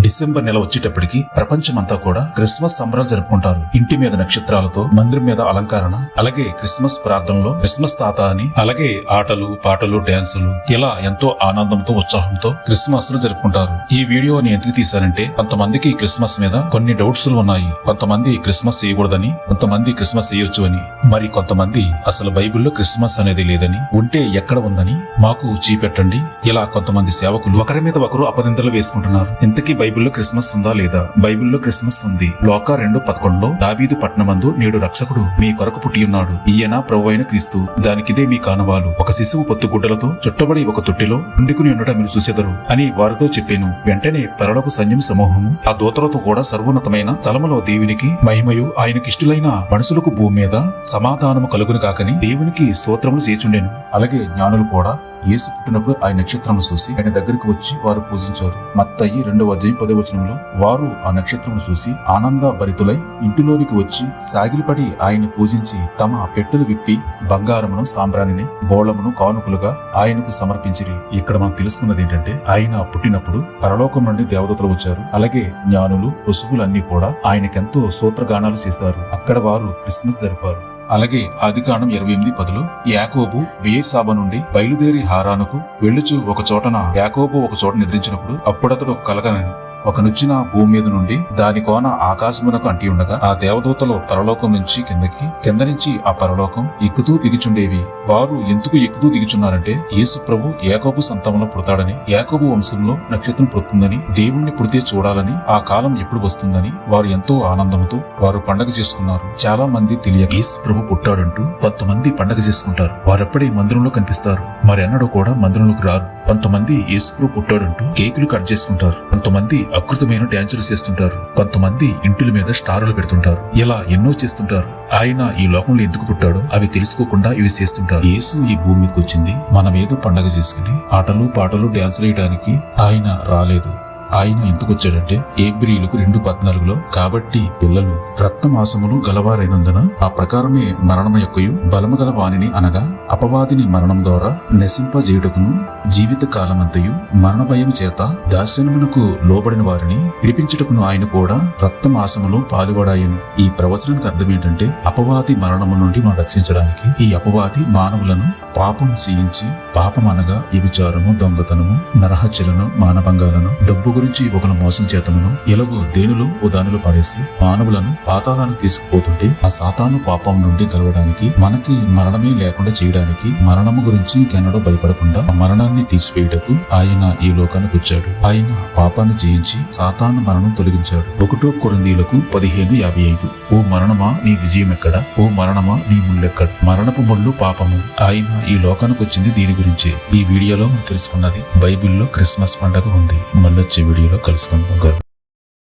December నెల వచ్చేటప్పటికి ప్రపంచమంతా కూడా క్రిస్మస్ సంబరాలు జరుపుకుంటారు. ఇంటి మీద నక్షత్రాలతో మందిరం మీద అలంకరణ అలాగే క్రిస్మస్ ప్రార్థనలో క్రిస్మస్ తాత అని అలాగే ఆటలు పాటలు డాన్సులు ఇలా ఎంతో ఆనందంతో ఉత్సాహంతో క్రిస్మస్ను జరుపుకుంటారు. ఈ వీడియోని ఎందుకు తీశానంటే కొంతమందికి క్రిస్మస్ మీద కొన్ని డౌట్స్ ఉన్నాయి. కొంతమంది క్రిస్మస్ చేయకూడదని కొంతమంది క్రిస్మస్ చేయొచ్చు అని. మరి కొంతమంది అసలు బైబిల్లో క్రిస్మస్ అనేది లేదని ఉంటే ఎక్కడ ఉందని మాకు చూపెట్టండి. ఇలా కొంతమంది సేవకులు ఒకరి మీద ఒకరు అపదింతలు వేసుకుంటున్నారు. ఇంతకీ బైబిల్లో క్రిస్మస్ ఉందా లేదా? బైబిల్లో క్రిస్మస్ ఉంది. లోక రెండు పదకొండులో దావీదు పట్నమందు నేడు రక్షకుడు మీ కొరకు పుట్టి ఉన్నాడు. ఈయన ప్రభు అయిన క్రీస్తు. దానికిదే మీ కానవాలు. ఒక శిశువు పొత్తుగుడ్డలతో చుట్టబడి ఒక తొట్టిలో ఉండుకుని ఉండటం మీరు చూసెదరు అని వారితో చెప్పాను. వెంటనే పరలోక సైన్యం సమూహము ఆ దూతలతో కూడా సర్వోన్నతమైన స్థలములో దేవునికి మహిమయు ఆయనకిష్టులైన మనుషులకు భూమి మీద సమాధానము కలుగును కాకని దేవునికి స్తోత్రములు చేచుండెను అలాగే జ్ఞానులు కూడా యేసు పుట్టినప్పుడు ఆ నక్షత్రం చూసి ఆయన దగ్గరికి వచ్చి వారు పూజించారు. మత్తయి రెండవ అధ్యాయం పదే వచనంలో వారు ఆ నక్షత్రం చూసి ఆనంద భరితులై ఇంటిలోనికి వచ్చి సాగిలిపడి ఆయన్ని పూజించి తమ పెట్టెలు విప్పి బంగారమును సాంబ్రాణిని బోళమును కానుకలుగా ఆయనకు సమర్పించిరి. ఇక్కడ మనం తెలుసుకున్నది ఏంటంటే ఆయన పుట్టినప్పుడు పరలోకం నుండి దేవదతలు వచ్చారు. అలాగే జ్ఞానులు పశువులన్నీ కూడా ఆయనకెంతో సూత్రగానాలు చేశారు. అక్కడ వారు క్రిస్మస్ జరిపారు. అలాగే ఆదికాండం ఇరవై ఎనిమిది పదులు యాకోబు బేసాబా నుండి బయలుదేరి హారానుకు వెళ్ళుచు ఒక చోటన యాకోబు ఒక చోట నిద్రించినప్పుడు అప్పుడతడు కలగనని ఒక నుచ్చిన భూమి మీద నుండి దాని కోన ఆకాశమునకు అంటి ఉండగా ఆ దేవదూతలు పరలోకం నుంచి కిందకి కింద నుంచి ఆ పరలోకం ఎక్కుతూ దిగుచుండేవి. వారు ఎందుకు ఎక్కుతూ దిగుచున్నారంటే యేసు ప్రభు ఏకోబు సంతంలో పుడతాడని ఏకోబు వంశంలో నక్షత్రం పుడుతుందని దేవుణ్ణి పుడితే చూడాలని ఆ కాలం ఎప్పుడు వస్తుందని వారు ఎంతో ఆనందంతో వారు పండగ చేసుకున్నారు. చాలా మంది తెలియక యేసు ప్రభు పుట్టాడంటూ కొంతమంది పండగ చేసుకుంటారు. వారెప్పుడే మందిరంలో కనిపిస్తారు. మరెన్నడూ కూడా మందిరంలోకి రారు. కొంతమంది యేసుప్రభు పుట్టాడంటూ కేకులు కట్ చేసుకుంటారు. కొంతమంది అకృతమైన డ్యాన్సులు చేస్తుంటారు. కొంతమంది ఇంటిల మీద స్టారులు పెడుతుంటారు. ఇలా ఎన్నో చేస్తుంటారు. ఆయన ఈ లోకంలో ఎందుకు పుట్టాడో అవి తెలుసుకోకుండా ఇవి చేస్తుంటారు. యేసు ఈ భూమి మీదకి వచ్చింది. మన మీద పండగ చేసుకుని ఆటలు పాటలు డ్యాన్సులు వేయడానికి ఆయన రాలేదు. ఆయన ఎందుకొచ్చాడంటే ఏబ్రియులకు రెండు పద్నాలుగులో కాబట్టి పిల్లలు రక్తమాసములు గలవారైనందున ఆ ప్రకారమే మరణం యొక్కయు బలము గల వాణిని అనగా అపవాదిని మరణం ద్వారా నశింపజేయుటకును జీవిత కాలమంతయు మరణ భయం చేత దాశనమునకు లోబడిన వారిని విడిపించుటకును ఆయన కూడా రక్తమాసములో పాలుపడాయను. ఈ ప్రవచనానికి అర్థం ఏంటంటే అపవాది మరణము నుండి మనం రక్షించడానికి ఈ అపవాది మానవులను పాపం చేయించి పాపం అనగా వ్యభిచారము దొంగతనము నరహత్యలను మానభంగాలను డబ్బు గురించి ఒకరు మోసం చేతమును ఎలాగో దేనిలో ఓ దానిలో పడేసి మానవులను పాతాలను తీసుకుపోతుంటే ఆ సాతాను పాపం నుండి కలవడానికి మనకి మరణమే లేకుండా చేయడానికి మరణము గురించి కెనడో భయపడకుండా మరణాన్ని తీసివేయుటకు ఆయన ఈ లోకానికి వచ్చాడు. ఆయన పాపాన్ని జయించి సాతాను మరణం తొలగించాడు. ఒకటో కొరందీలకు పదిహేను యాభై ఐదు. ఓ మరణమా నీ విజయం ఎక్కడ ఓ మరణమా నీ ముళ్ళెక్కడ మరణపు ముళ్ళు పాపము. ఆయన ఈ లోకానికి వచ్చింది దీని గురించి. ఈ వీడియోలో మనం తెలుసుకున్నది బైబిల్లో క్రిస్మస్ పండగ ఉంది. మళ్ళొచ్చే వీడియోలో కలుసుకుందాం.